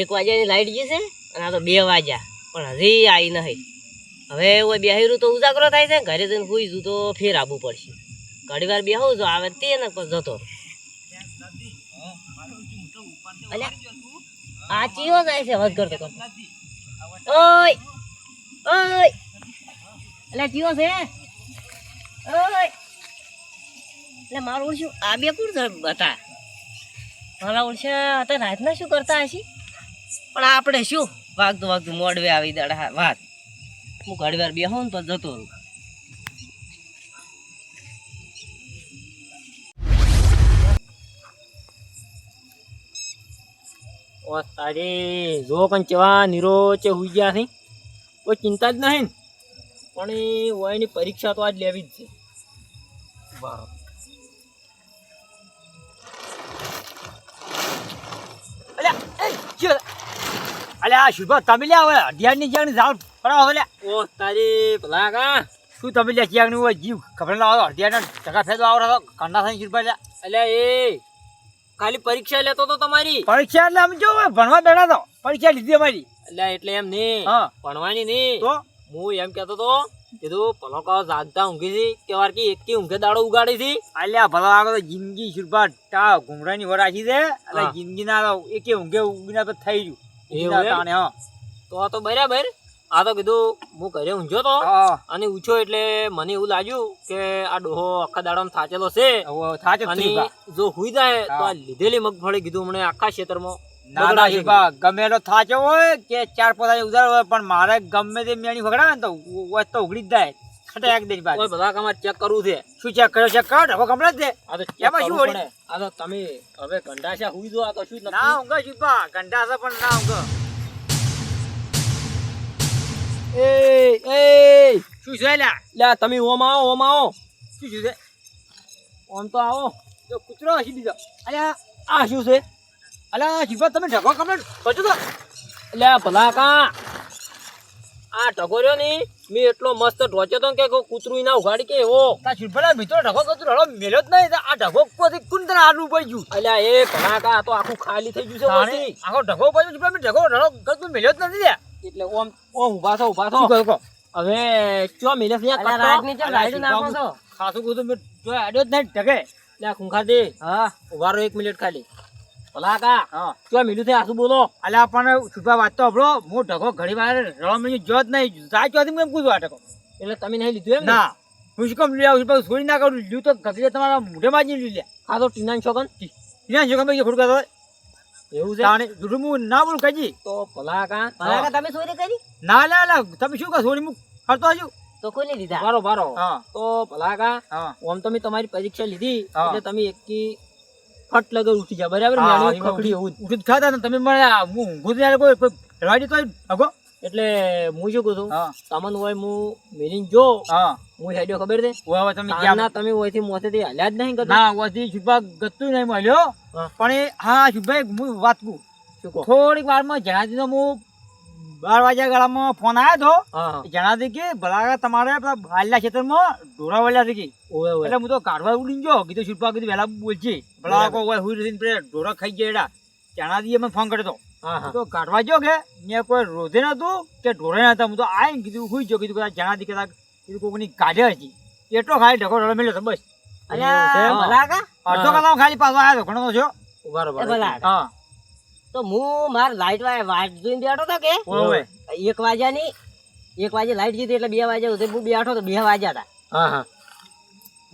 એક વાગ્યાની લાઈટ જશે અને આ તો બે વાગ્યા, પણ હજી આવી નહીં. હવે ઓય બેહીરું તો ઉજાગરો થાય છે ઘરે જઈને સુઈ જુ તો ફેર આવવું પડશે. ઘણી વાર બેહું જો આવે તે ને પછી જતો આ ચીઓ જાય છે અવાજ કરતો કરતો. ઓય ઓય. અલ્યા ચીઓ છે? ઓય. એટલે મારું ઓળશું આ બે કોણ હતા? મારા ઓળશે હતા રાતના શું કરતા હશે? પણ આપણે શું? વાગતું વાગતું મોડવે આવી દાડા વાત. હું ઘડી વાર બેહું ને તો જતો રહું. ઓ તારી, જો પણ નીરો ચે હુઈ ગયા છે. કોઈ ચિંતા જ નહીં. પણ એ વયની પરીક્ષા તો આજ લેવી જ છે. બરાબર. અલ્યા શુભ તમે લે હવે અઢિયારની જ્યાં જાવ પડાવ હવે લ્યા. ઓ તારી ભલા કા? શું તમે લ્યા જ્યાં હોય? જીવ ખબર ના આવે અઢિયારના ટકા ફેદો આવો રહ્યો કંડા થઈ શુભ લ્યા. અલે એ ખાલી પરીક્ષા લેતો તો તમારી. પરીક્ષા એટલે આમ જો ભણવા બેઠા તો પરીક્ષા લીધી અમારી. એટલે એટલે એમ નહીં. ભણવાની નહીં. તો? હું એમ કહેતો તો કીધું પલો કહો જાગતા ઊંઘી હતી કે વાર કે એક થી ઊંઘે દાડો ઉગાડી હતી આ ભલા આગળ તો જિંદગી શુભા ટા ઘુંઘરાની વરાશી છે. એટલે હા. જિંદગી ના એકે ઊંઘે તો થઈ ગયું. એમ? હા. તો બરાબર. આ તો કીધું હું ઘરે ઊંઝો તો અને ઉછો એટલે મને એવું લાગ્યું કે આ ડોહો આખા દાડામાં થાચેલો છે. અને જો હુઈ જાય તો આ લીધેલી મગફળી કીધું મને આખા ક્ષેત્રમાં. ના ના ગમે એટલો થાચો હોય કે ચાર પોતા ઉધાર હોય પણ મારે ગમે તે મેણી વગડાવે ને તો તો ઉઘડી જ જાય. ખટે એક દઈ બાદ કોઈ બધા કામ ચેક કરવું છે. શું ચેક કર્યો? ચેક કરો ઢગો કમ્પ્લેટ છે. આ તો એમાં શું પડે. આ તો તમે હવે ગંડાશા હુઈ જો આ તો શું ના ઊંઘે ઘંટા છે પણ ના ઊંઘે. એ એ શું છે લ્યા? લ્યા તમે ઓમ આવો ઓમ આવો. શું છે? ઓમ તો આવો. જો કૂતરો હસી દીધો અલ્યા આ શું છે? અલ્યા જીપા તમે ઢગો કમ્પ્લેટ બચો તો. લ્યા ભલા કા? આ ટકોર્યો ની મેં એટલો મસ્ત ઢોચ્યો તો કે કૂતરું ના ઉઘાડી કે એવો. તા મિત્રો ઢગો કતું હળો મેલ્યો જ નહીં. આ ઢગો કોથી કુંદર આડું પડી ગયું. અલ્યા એ ભણાકા તો આખું ખાલી થઈ ગયું છે આખો ઢગો પડ્યો મેં ઢગો રડો કતું મેલ્યો જ નથી લ્યા એટલે ઓમ ઓમ ઊભા થો ઊભા થો. હવે ચો મેલે છે રાતની ચમ અલ્યા લાઈટ નાખો છો? ખાસું કુતું મેં જો આડ્યો જ નહીં ઢગે. લે ખૂંખા દે હા. ઊભા રહો એક મિનિટ ખાલી. ભલા કા હા. ચો મિલ્યું આસુ બોલો? અલ્યા પણ છુપા વાત તો હબળો હું ઢગો ઘડી વાર રળો મેં જો જ નહીં જાય ચોથી કેમ કૂદવા ઢગો? એટલે તમે નહીં લીધું એમ ના? હું શું કામ લઈ આવું છું? છોડી ના કરું લીધું તો ગગલે તમારા મોઢેમાં જ લઈ આ તો ટીનાન છોકન ત્યાં શું કામ ખોટ કરતો એવું છે? તાણે હું ના બોલું કજી તો ભલા કા ભલા કા તમે સોરી કરી? ના લા લા તમે શું કહો? સોરી હું ફરતો તો કોઈ લીધા? બારો બારો તો ભલા કા ઓમ તમે તમારી પરીક્ષા લીધી. એટલે તમે એકી ફટ લગર ઉઠી જાય બરાબર. ઉઠી ખાતા ને તમે મને હું ઊંઘું કોઈ કોઈ રવા તો હોય એટલે હું શું કહું છું? તમને હોય હું મેલીને જો હું. હેડ્યો ખબર છે? હવે તમે જ્યાં તમે ઓયથી મોસેથી હાલ્યા જ નહીં કરતા. ના વધી છુપા ગતું નહીં મળ્યો. પણ હા છુભાઈ હું વાત કહું? થોડીક વારમાં જણાવી તો હું બાર વાગ્યા ગાળામાં ફોન આવ્યો હતો જણાવી કે ભલા તમારે હાલના ખેતરમાં ઢોરા વળ્યા કે. ઓવે એટલે હું તો કાઢવા ઉડીને ગયો કીધું શુલ્પા કીધું વહેલા બોલજે. ભલા બરાબર. કોઈ હોય હુઈ રહીને ઢોરા ખાઈ ગયા એડા. જણાવી મેં ફોન કર્યો હતો તો કાઢવા ગયો કે મેં કોઈ રોધે નતું કે ઢોરે નતા હું તો આવીને કીધું હુઈ ગયો કીધું કદાચ જણાવી કદાચ કીધું કોકની કાઢે હતી. એટલો ખાલી ઢગો ઢોળો મેળ્યો હતો બસ. કા અડધો કલાક ખાલી પાછો આવ્યો ઘણો છો. ભલા હા. તો હું માર લાઈટ વાય વાટ જોઈને બેઠો હતો કે એક વાગ્યાની એક વાગે લાઈટ જીતી એટલે બે વાગ્યા સુધી હું બેઠો તો બે વાગ્યા હતા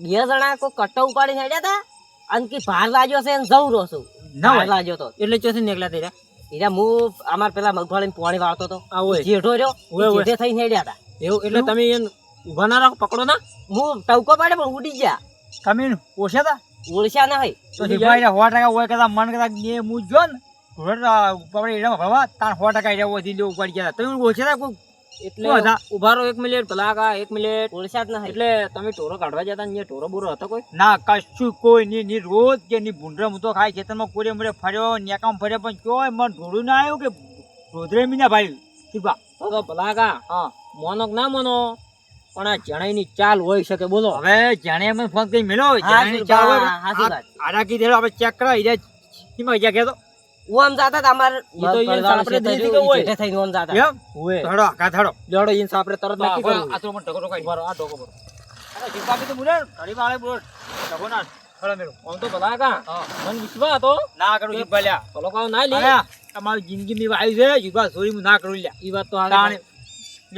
બે જણા કોઈ કટ્ટો ઉપાડીને હેડ્યા હતા અને કે ભાર લાગ્યો છે ને જવું રહો છું. ભાર લાગ્યો તો. એટલે ચોથી નીકળ્યા તેરા એટલે હું અમાર પેલા મગફળી પાણી વાળતો હતો જેઠો રહ્યો. જેઠે થઈને હેડ્યા હતા એવું? એટલે તમે ઊભા ના રાખો પકડો ના? હું ટવકો પાડે પણ ઉડી ગયા. તમે ઓછા હતા ઓળખ્યા ના હોય. તો હોય કદાચ મન કરતા બે હું જો ને. આપણે એના ભરવા તાર સો ટકા એના હોય દિલ્હી ઉપાડી ગયા તમે ઓછા કોઈ એટલે શું હતા? ઊભા રહો એક મિનિટ ભલા એક મિનિટ. ઓળખ્યા જ ના એટલે તમે ટોરો કાઢવા જતા ને ટોરો બોરો હતો કોઈ? ના કશું કોઈ ની ની રોજ કે ની ભૂંડરા હું તો ખાય ખેતરમાં કોરે મોરે ફર્યો નેકામ ફર્યો પણ ચોય મને ઢોળું ના આવ્યું કે રોદરે મીના ભાઈ? તો તો હા. મોનો ના મોનો. પણ આ જણાઈની ચાલ હોઈ શકે બોલો. હવે જણાઈ મને ફોન કરી મેળો હા, જાણે ચાલ હોય આડા કીધેલો આપણે ચેક કરાવી જાય એમાં ગયા કહેતો. ઓમ જાતા તમાર અમાર ઈ તો ઈયન આપણે દીધી કે હોય. જેઠે થઈને ઓમ જાતા. એમ હોય. હેડો કા હેડો લેવડો ઈન આપણે તરત નક્કી કરવું આ તો મને ટકો ટકો બરો આ ટોકો બરો અરે જીપાપી તો મુરે ઘડી વાળે બોલ. ટકો ના. હેડો મેરો ઓમ તો ભલા કા? મન વિશ્વા હતો. ના કરું જીપ લ્યા ભલો કાવ ના લે. તમારી જિંદગી ની વાયુ છે જીપા સોરી હું ના કરું લ્યા. ઈ વાત તો તાણે. હારે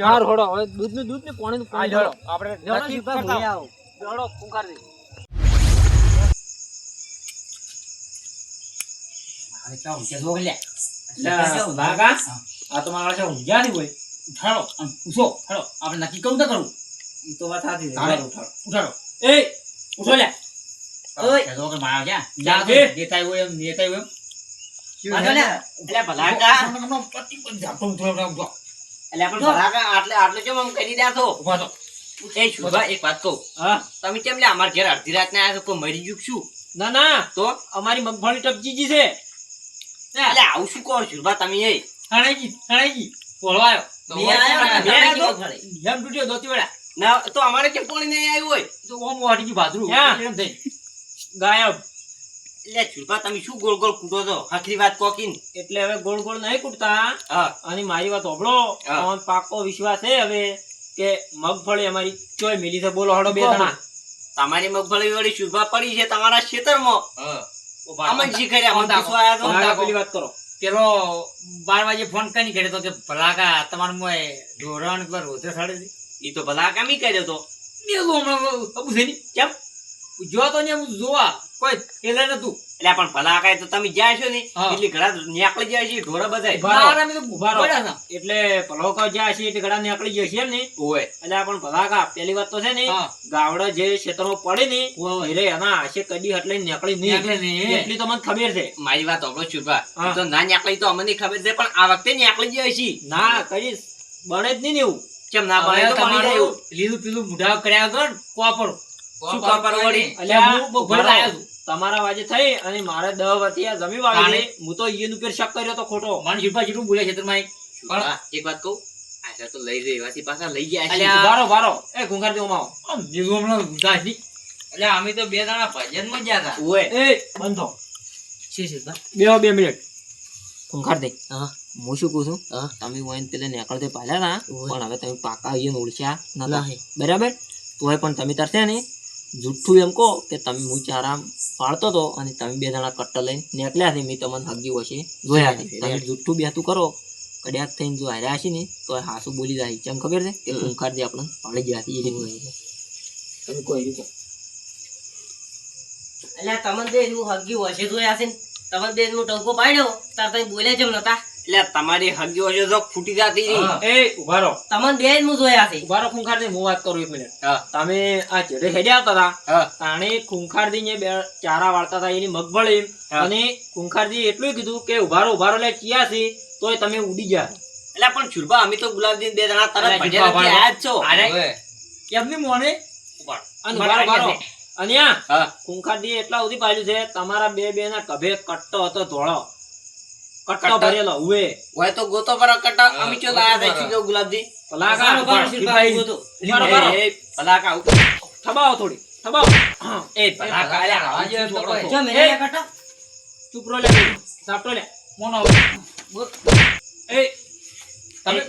હાર. હોડો હવે દૂધનું દૂધ ને પાણી નું પાણી આપણે જીપા કરતા આવો. હેડો કુંકાર દે લાગા આ તો મારા છે ઊંઘ્યા નહીં હોય ઉઠાડો આમ પૂછો હેડો આપણે નક્કી કરું તો કરું? ઈ તો વાત સાચી ઉઠાડો. ઉઠાડો. એ ઉઠો લે ઓય. કહેતો કે મારા ક્યાં? જા જા દેતા હોય એમ દેતા હોય એમ. આજો લે. એટલે ભલાકા હમણાં હમણાં પતિ પણ ઝાપટો ઉઠો ઉઠો ઉઠો એટલે પણ ભલાકા આટલે આટલે કેમ આમ કરી રહ્યા છો? ઊભા થો એ શુભા એક વાત કહું. હા. તમે કેમ લે અમાર ઘેર અડધી રાત આયા આવ્યા તો મરી ગયું છું શું? ના ના. તો? અમારી મગફળી ટપજીજી છે. એટલે આવું શું કહો શુભા તમે એ હણાઈજી હણાઈજી બોલવાયો. આવ્યો તો મેં આયો ને, મેં તમે આયો કીધું તો ખરી. જેમ તૂટ્યો દોતી વેળા ના તો અમારે કેમ પાણી નહીં આવ્યું હોય? તો ઓમ વાટી ગયું ભાદરું. એમ થઈ. ગાયબ. એટલે શુભા તમે શું ગોળ ગોળ કૂટો છો? આખરી વાત કોકીન. એટલે હવે ગોળ ગોળ નહીં કૂટતા. અને મારી વાત હોભળો. પાકો વિશ્વાસ છે હવે કે મગફળી અમારી ચોય મિલી છે. બોલો હડો બે જણા. તમારી મગફળી વળી શુભા પડી છે તમારા ખેતરમાં હા. અમને પેલી વાત કરો. પેલો બાર વાગે ફોન કરી કરે તો કે ભલાકા તમારું મોય ઢોરણ પર સાડે છે. તો ભલાકા મી કર્યો તો. મેં હમણાં કેમ? જો તો ને હું જોવા. કોઈ થેલે નતું. એટલે પણ ભલા કાય તો તમે જાય છો ને એટલે ઘડા નીકળી જાય છે ઢોરા બધા. એટલે ભલો કહો જ્યાં છે એટલે ઘડા નીકળી જાય છે ને. ઓય. એટલે પણ ભલા કા પેલી વાત તો છે ને. ગાવડા જે ક્ષેત્રમાં પડે ને. હીરે એના આશે કદી હટલે નીકળી નહીં. એટલી તો મને ખબર છે. મારી વાત હોભળો છુપા તો ના નીકળી તો અમને ખબર છે પણ આ વખતે નીકળી જાય છે. ના કદી બને જ નહીં ને એવું. કેમ ના બને તો બની જાય લીલું પીલું મુઢા કર્યા વગર કોપર. શું કોપર વળી? એટલે એટલે હું ભરાયો. તમારા વાજે થઈ અને મારે દહ વતી આ જમી વાળી છે. હું તો ઈયન ઉપર શક કર્યો તો ખોટો. મને જીભા જેટલું બોલે ખેતરમાં એક. પણ એક વાત કહું? આશા તો લઈ રહી વાસી પાછા લઈ ગયા છે. બારો ભારો એ ઘુંઘર દે આમ જીવું હમણાં ઉદાસ એટલે અમે તો બે દાણા ભજનમાં જ ગયા હતા. ઓય એ બંધો શી શી બે બે મિનિટ. ઘુંઘર દે. હા. હું શું કહું છું? તમે વાઈન પેલે નેકળતે પાડ્યા ના પણ હવે તમે પાકા અહીંયા ઓળખ્યા નતા. નહીં. બરાબર? તોય પણ તમે તરશે ને જુઠ્ઠું એમ કહો કે તમે હું ચારામ પાડતો હતો અને તમે બે જણા કટ્ટર લઈને નીકળ્યા છે મેં તમને હગ્યું હશે જોયા છે. તમે જુઠ્ઠું બેતું કરો કદાચ થઈને જો હાર્યા છે ને તો હાસુ બોલી જાય ચમ ખબર છે કે ખૂંખાર દે આપણને પાડી ગયા હતી એ રીતનું છે. તમે કોઈ રીતે? એટલે તમને બે હું હગી હશે જોયા છે ને? તમને બે એનું ટંકો પાડ્યો તાર તમે બોલ્યા જેમ નતા. એટલે તમારી હગીઓ છે તો ફૂટી જતી. એ ઊભા રહો. તમને બે હું જોયા છે. ઊભા રહો ખૂંખાર હું વાત કરું એક મિનિટ. તમે આ જેડે હેડ્યા આવતા હતા હા. તાણે ખૂંખારજી ને બે ચારા વાળતા હતા એની મગફળી. અને ખૂંખારજી એટલું કીધું કે ઉભારો ઉભારો લે ચિયા છે. તોય તમે ઉડી ગયા. એટલે પણ છુરબા અમે તો ગુલાબજી બે જણા તરત ભજ્યા છો. અરે, કેમની મોને? ઉભારો, ઉભારો. અને ખૂંખારજી એટલા સુધી પાડ્યું છે તમારા બે બે ના કભે કટ્ટો હતો ધોળો. કટ્ટો કટ્ટો? ભરેલો ઉવે હોય તો ગોતો પર કટા હા, અમે ચો લાયા. છે સીધો ગુલાબજી ઉભારો, શિલ્પા, ઉભારો, ગોતો. ઉભારો. એ ભલાકા આવું. થબાવો થોડી થબાવો એ ભલાકા અલ્યા, આવું આજે શું તો કરો છો? કોઈ. મેં લે ચૂપ રહો લે સાપટો લે મોનો એ તમે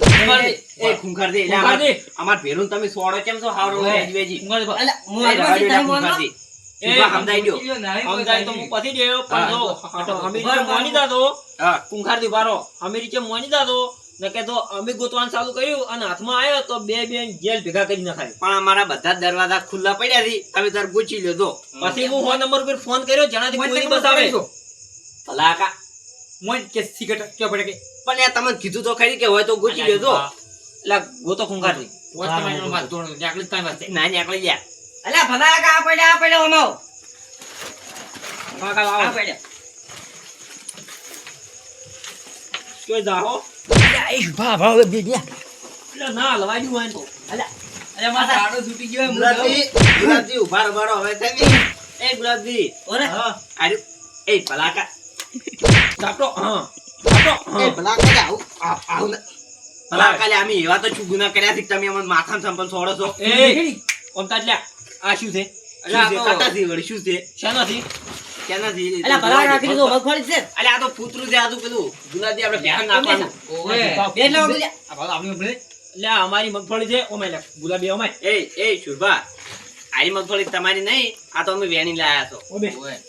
એ, એ એટલે અમાર- ભેરું તમે સોડો કેમ છો હારો. વેજી? ખુંખાર દે એ હું આ ખુંખાર ઊભા સમજાઈ દ્યો. સમજાય તો હું પછી દેવ પણ જો અમે રીતે મોની દાદો હા. કુંખારથી બારો અમે રીતે મોની દાદો ને કે તો અમે ગોતવાનું ચાલુ કર્યું અને હાથમાં આવ્યો તો બે બે જેલ ભેગા કરી નાખાય. પણ અમારા બધા દરવાજા ખુલ્લા પડ્યા હતી તમે તાર ગોચી લ્યો તો પછી હું ફોન નંબર પર ફોન કર્યો જેનાથી કોઈ નંબર બતાવે બતાવે ભલાકા મોય કે. સિગરેટ ક્યાં પડે કે? પણ યાર તમને કીધું તો ખરી કે હોય તો ગોચી લ્યો તો એટલે ગોતો તમે વાત છે. ના નીકળી ગયા. અલ્યા ભલાકા આ પડ્યા આ પડ્યા અમાવ કાકા આ આવો ભા જોઈ જાઓ એટલે ના લવાડ્યું હોય ને તો. અરે મારા આડો છૂટી ગયો હું ગુલાબજી ગુલાબજી ઊભા રબાડો હવે તમે એ ગુલાબજી. ઓરે. હા. આરે એ ભલાકા. સાપટો હા. સાપટો એ હા ભલાકા લે, આવું આવ- આવું ને. લે, અમે એવા તો શું ગુના કર્યા છે તમે અમને માથામાં સંપલ છોડો છો એ ઓમતા લ્યા. આ શું છે? શું છે? શાનાથી? કાકડી તો મગફળી છે. અલ્યા, આ તો ફૂતરું છે, આ તો પેલું ગુલાબી આપણે ભેગા નાખવાનું. ભાવ આપણી. અલ્યા, અમારી મગફળી છે ઓમાય લે, ગુલાબી ઓમાય એ એ શુભા આરી મગફળી તમારી નહીં આ તો અમે વેણી લાયા છો. ઓવે.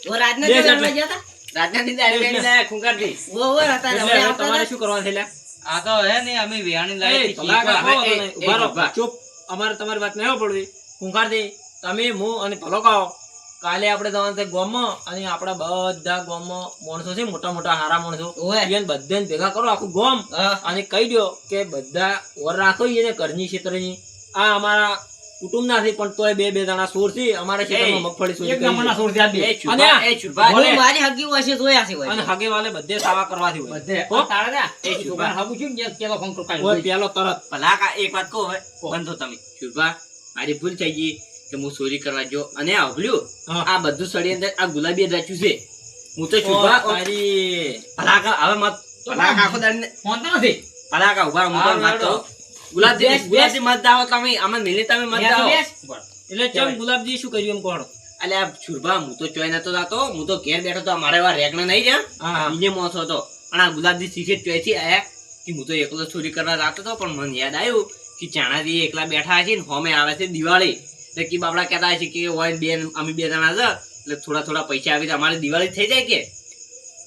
ઓ રાજના બે જો જણ. લડવા ગયા હતા રાજનાથી દારી વેણી લાયા ખુંખારથી. ઓ ઓ હતા હવે તમારે શું કરવાનું છે લે? આ તો હે ને અમે વેણી લાયા. ચૂપ. અમારે તમારી વાત નહીં પડવી ખુંખારથી તમે હું અને ભલો કહો કાલે આપણે તમારે છે અને આપણા બધા ગામમાં માણસો છે મોટા મોટા હારા માણસો. બધાને ભેગા કરો આખું ગોમ અને કહી દો કે બધા ઓર રાખો એને ઘરની ક્ષેત્રની આ અમારા કુટુંબ નથી પણ તોય બે બે જણા સોરથી અમારા ક્ષેત્રમાં મગફળી ચોરી એક નંબરના સોર. એ મારી હગી હશે જોયા છે હોય. અને હગે વાલે બધે સાવા કરવાથી હોય. બધે. એ. છું ને, પેલો ફોન તરત. ભલા એક વાત કહો હવે. બંધો તમે. શુભા મારી ભૂલ થઈ ગઈ. કે હું ચોરી કરવા જો અને આવલ્યું આ બધું સળી અંદર આ ગુલાબી રાખ્યું છે. હું તો છુપા તારી. ભલા હવે મત ભલા આખો દાડી ફોન તો નથી. પલાકા ઊભા હું. કહું. ગુલાબજી ગુલાબજી મત દાવો તમે આમાં મિલે તમે મત દાવો. એટલે ચમ ગુલાબજી શું કર્યું એમ કોણ? અલ્યા છુરભા હું તો ચોય નતો જાતો હું તો ઘેર બેઠો તો મારે એવા રેગણા નહીં જ્યાં બીજે મોસો હતો. પણ આ ગુલાબજી શીખે ચોયથી આયા કે હું તો એકલો ચોરી કરવા જતો હતો પણ મને યાદ આવ્યું કે ચાણાજી એકલા બેઠા છે ને હોમે આવે છે દિવાળી. કે બાપડા કહેતા છે કે હોય બેન અમે બે જણા છે એટલે થોડા થોડા પૈસા આવી તો અમારી દિવાળી થઈ જાય કે?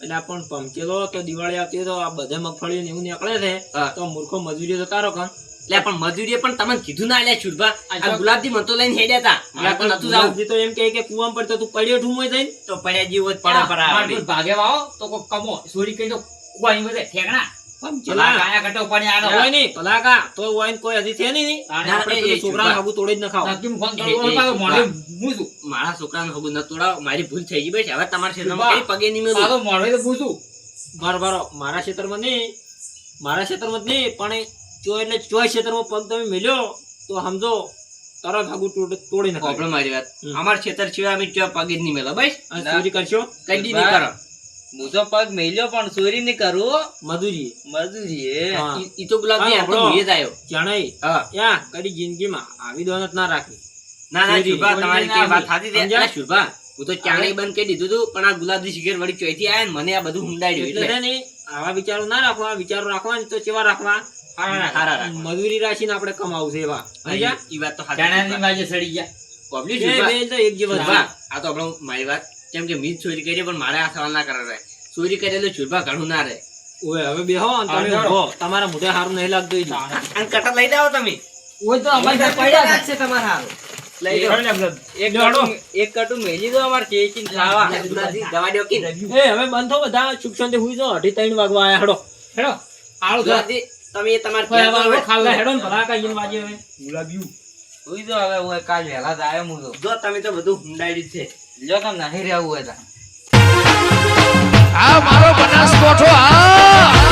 એટલે પણ પમકેલો તો દિવાળી આવતી તો આ બધે મગફળી ને એવું નીકળે છે. તો મૂર્ખો મજૂરી તો તારો કામ એટલે પણ મજૂરી પણ તમને કીધું ના લે છુરભા આ ગુલાબજી મને તો લઈને હેડ્યા હતા. મારે પણ નતું જાવું. ગુલાબજી તો એમ કહે કે કુવામાં પડતો તું પડ્યો ઠુમોય થઈને? તો પડ્યા જેવો જ પડે પર ભાગે વાવો તો કોઈ કમો. ચોરી કરી તો કુવા ઠેકણા. ભલા છોકરા ને આપણે. હાગું જ. મારા ન તોડાવ. મારી ભૂલ થઈ ગઈ ભાઈ. હવે તમારા ક્ષેત્રમાં પગે નહીં બરોબર મારા ક્ષેત્રમાં નહીં. મારા ક્ષેત્રમાં જ નહીં પણ ચો એટલે ચોય ક્ષેત્રમાં પગ તમે મેલ્યો તો સમજો તરત હાગું તોડ- તોડી નાખો પ્રોબ્લેમ મારી વાત. અમારા ક્ષેત્ર સિવાય અમે ચો પગે જ નહીં મેલો ભાઈ. ચોરી કરશો? કઈ નહીં કરો. હું તો પગ મેલ્યો પણ ચોરી નહીં કરું. મજૂરી હા. ઈ- તો ગુલાબની આપણો આ જાયો જાણે હા. યા કદી જિંદગીમાં આવી દોનત ના રાખી. ના ના શુભા તમારી કે વાત સાચી છે? શુભા હું તો ચાણી બંધ કરી દીધું હતું પણ આ ગુલાબની શિખર વળી ચોઈથી આયા ને મને આ બધું હુંડાડ્યું એટલે નહીં છે ને આવા વિચારો ના રાખવા વિચારો રાખવા ને તો કેવા રાખવા? મધુરી રાખ. ને આપડે મજૂરી રાખીને આપણે કમાવું છે એવા. એ વાત તો ચણાની બાજુ સડી ગયા. તો એક જેવા આ તો આપણો મારી વાત કેમ કે મીજ ચોરી કરી પણ મારે આ સવાલ ના કરે ચોરી કરેલું શુભા ઘણું ના રહે. ઓય હવે બેહો તમે હા, તમારા મોઢે સારું નહીં લાગતું. અને કટર લઈ જાઓ તમે. ઓય તો અમારી પાસે પડ્યા રાખશે તમારે હારું. લઈ જાઓ. એક કટું એક કટું મેલી દો અમારે ચેચીને ખાવા. દવા દ્યો કે એ હવે બંધ બધા. સુખ શાંતિ હુઈ જાઓ. અઢી ત્રણ વાગવા આયા હેડો. હેડો. આળું થા. તમે તમારે હવે ત્યાં હવે જાઓ. ખાવું. લે હેડો ને ભલા કાંઈ વાજે હવે. સુઈ દો હવે હું કાલ વહેલા જ આવ્યો હું તો. જો તમે તો બધું હુંડાડ્યું છે જો તમે નહીં રહેવું હોય આ મારો બનાસકોઠો આ